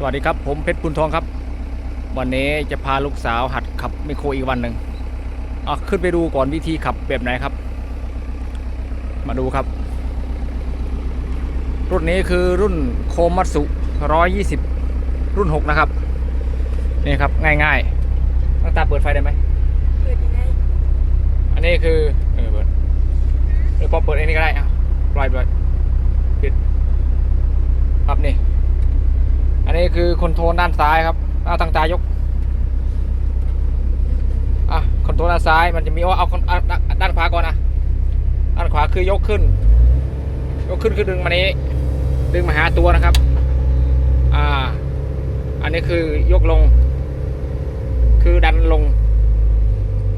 สวัสดีครับ ผมเพชรปุนทองครับ วันนี้จะพาลูกสาวหัดขับไมโครอีกวันหนึ่งเอาขึ้นไปดูก่อนวิธีขับแบบไหนครับ มาดูครับ รุ่นนี้คือรุ่นโคมัตสุ 120 รุ่น 6 นะครับ นี่ครับง่ายๆตั้งตาเปิดไฟได้ไหมเปิดยังไงอันนี้คือเออเปิดเออพอเปิดอันนี้ก็ได้อะปล่อยปล่อยปิดครับนี่ อันนี้คือคอนโทรลด้านซ้ายครับเอาตั้งตายกอะคอนโทรลด้านซ้ายมันจะมีว่าเอาด้านขวาก่อนอะด้านขวาคือยกขึ้น ยกขึ้นคือดึงมานี้ ดึงมาหาตัวนะครับ อ่า อันนี้คือยกลง คือดันลง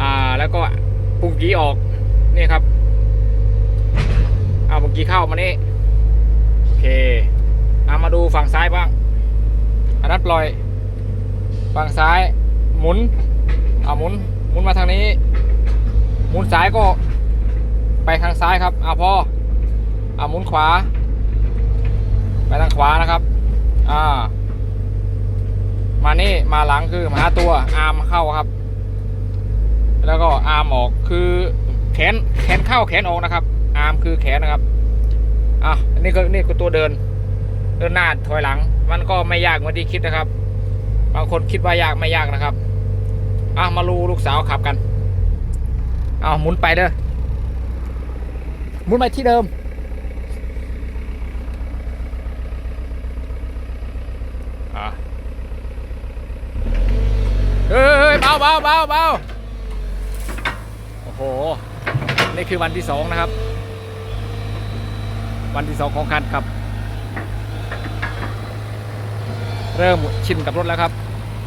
อ่าแล้วก็ปุ่มกี้ออกนี่ครับเอาปุ่มกี้เข้ามานี่โอเคเอามาดูฝั่งซ้ายบ้าง อันนั้นปล่อยฝั่งซ้ายหมุนเอาหมุนหมุนมาทางนี้ หมุนซ้ายก็ไปทางซ้ายครับเอาพอเอาหมุนขวา ไปทางขวานะครับอ่ามานี่มาหลังคือมาหาตัวอาร์มเข้าครับ แล้วก็อาร์มออกคือแขนแขนเข้าแขนออกนะครับ อาร์มคือแขนนะครับอะอันนี้ก็นี่คือตัวเดิน เดินหน้าถอยหลัง มันก็ไม่ยากเหมือนที่คิดนะครับ บางคนคิดว่ายากไม่ยากนะครับอะมาลูลูกสาวขับกันเอาหมุนไปเด้อหมุนไปที่เดิมอะเฮ้ยเบาเบาเบาเบาโอ้โห นี่คือวันที่สองนะครับ วันที่สองของการขับ เริ่มชินกับรถแล้วครับ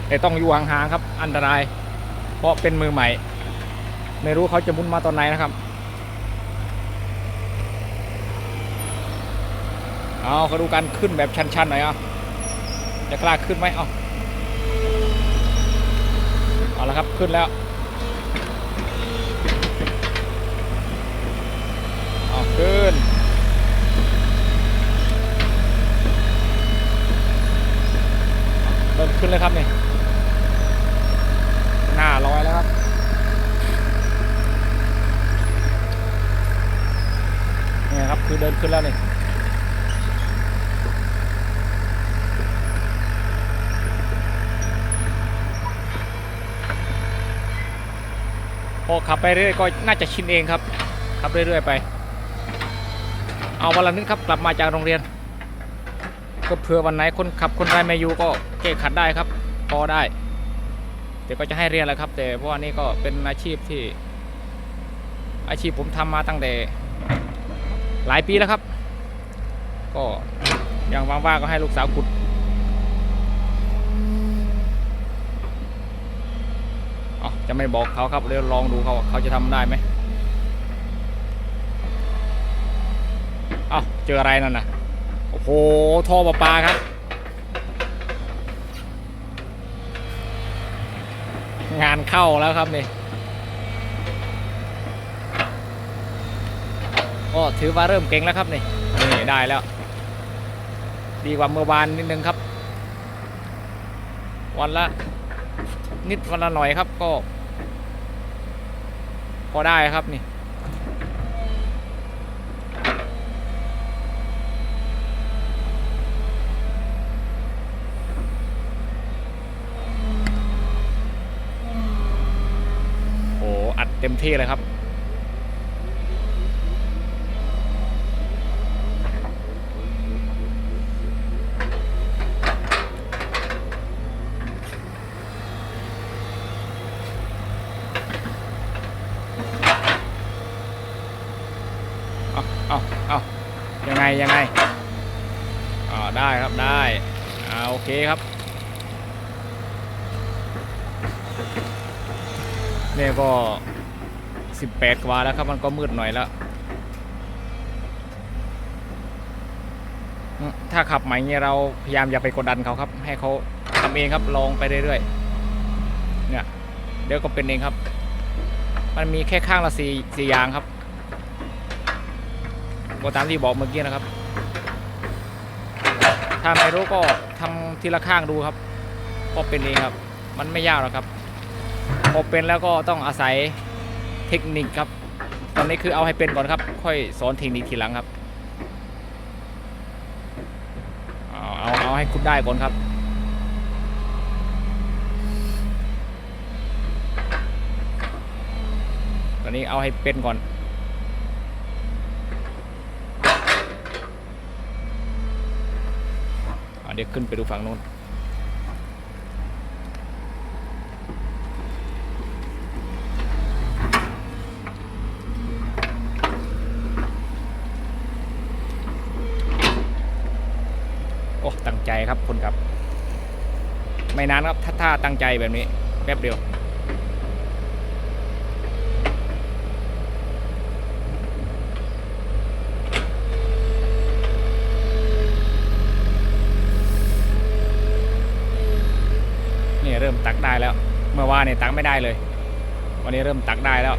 แต่ต้องอยู่ห่างๆครับ อันตราย เพราะเป็นมือใหม่ ไม่รู้เขาจะมุนมาตอนไหนนะครับเอาเขาดูการขึ้นแบบชันๆหน่อยอะจะกล้าขึ้นไหมเอาเอาละครับขึ้นแล้วเอาขึ้น เริ่มขึ้นเลยครับนี่หน้าลอยแล้วครับนี่ครับคือเดินขึ้นแล้วนี่พอขับไปเรื่อยก็น่าจะชินเองครับขับเรื่อยๆไป เอาวันละนิดครับกลับมาจากโรงเรียน ก็เผื่อวันไหนคนขับคนไรไม่อยู่ก็แก้ขัดได้ครับ พอได้แต่ก็จะให้เรียนแหละครับ แต่เพราะว่านี่ก็เป็นอาชีพที่ อาชีพผมทำมาตั้งแต่หลายปีแล้วครับ ก็อย่างว่างๆก็ให้ลูกสาวขุดอ๋อจะไม่บอกเขาครับเดี๋ยวลองดูเขาเขาจะทำได้ไหมอ้าเจออะไรนั่นน่ะ โหท่อประปาครับ งานเข้าแล้วครับนี่ก็ถือว่าเริ่มเก่งแล้วครับนี่นี่ได้แล้ว ดีกว่าเมื่อวานนิดนึงครับ วันละนิดวันละหน่อยครับก็ พอได้ครับนี่ โอ้อัด เต็มที่เลยครับ เอาเอาเอายังไง ยังไงอ๋อได้ครับได้อ่าโอเคครับเนี่ยก็ 18 กว่าแล้วครับมันก็มืดหน่อยแล้ว ถ้าขับใหม่เงี้ยเราพยายามอย่าไปกดดันเขาครับ ให้เขาทำเองครับลองไปเรื่อยๆเนี่ยเดี๋ยวก็เป็นเองครับ มันมีแค่ข้างละสี่สี่ยางครับก็ตามที่บอกเมื่อกี้นะครับ ถ้าไม่รู้ก็ทำทีละข้างดูครับก็เป็นเองครับ มันไม่ยากหรอกครับพอเป็นแล้วก็ต้องอาศัย เทคนิคครับ ตอนนี้คือเอาให้เป็นก่อนครับ ค่อยสอนเทคนิคทีหลังครับ เอาเอาเอาให้คุณได้ก่อนครับตอนนี้เอาให้เป็นก่อนอะเดี๋ยวขึ้นไปดูฝั่งนู้น อ้ตั้งใจครับคุณครับ ไม่นานครับถ้าถ้าตั้งใจแบบนี้ แป๊บเดียว นี่เริ่มตักได้แล้ว เมื่อวานเนี่ยตักไม่ได้เลย วันนี้เริ่มตักได้แล้ว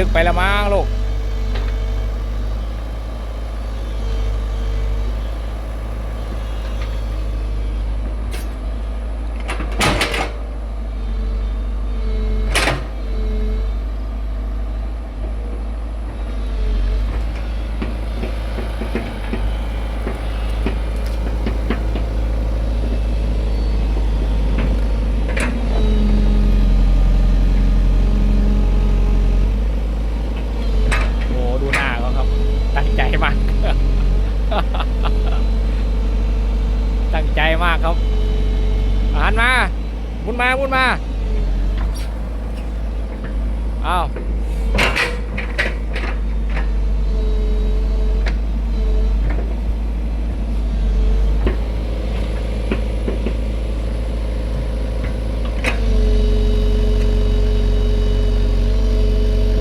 ลึกไปแล้วมั้งลูก โอ้ดูหน้าเขาครับ ตั้งใจมาก ตั้ง ใจมากครับหารมาบุญมาบุญมาอ้าว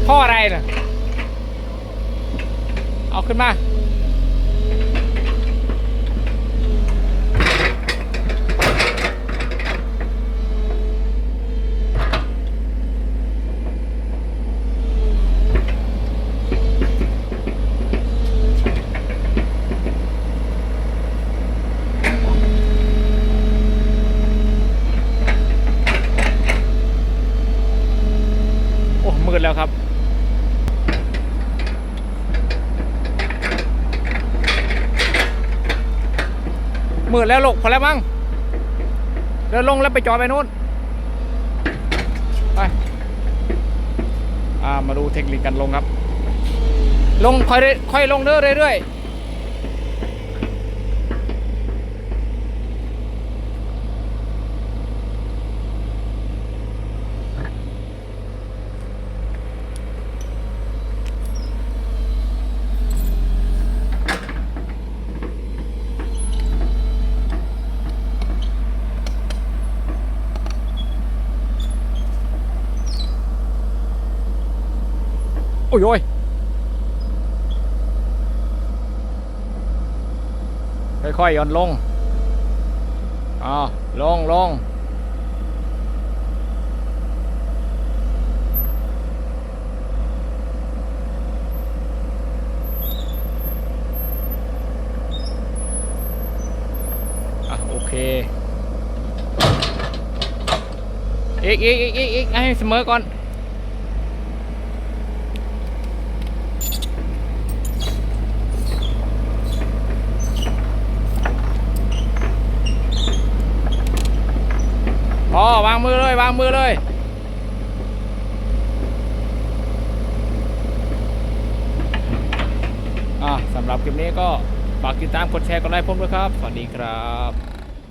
พ่ออะไรน่ะเอาขึ้นมา โอ้ มืดแล้วครับ มืดแล้วลูกพอแล้วมั้งเดินลงแล้วไปจอดไปนู้นไปมาดูเทคนิคการลงครับ ลงค่อยค่อยลงเรื่อยๆ โอ้ยโอ้ยค่อยๆย่อนลงอ่าลงลงอะโอเคอีกอีกอีกอีกอีกให้เสมอก่อนางมือเลยวางมือเลย อ่าสำหรับคลิปนี้ก็ฝากติดตามกดแชร์กัดไลพิ่มด้วยครับ สวัสดีครับ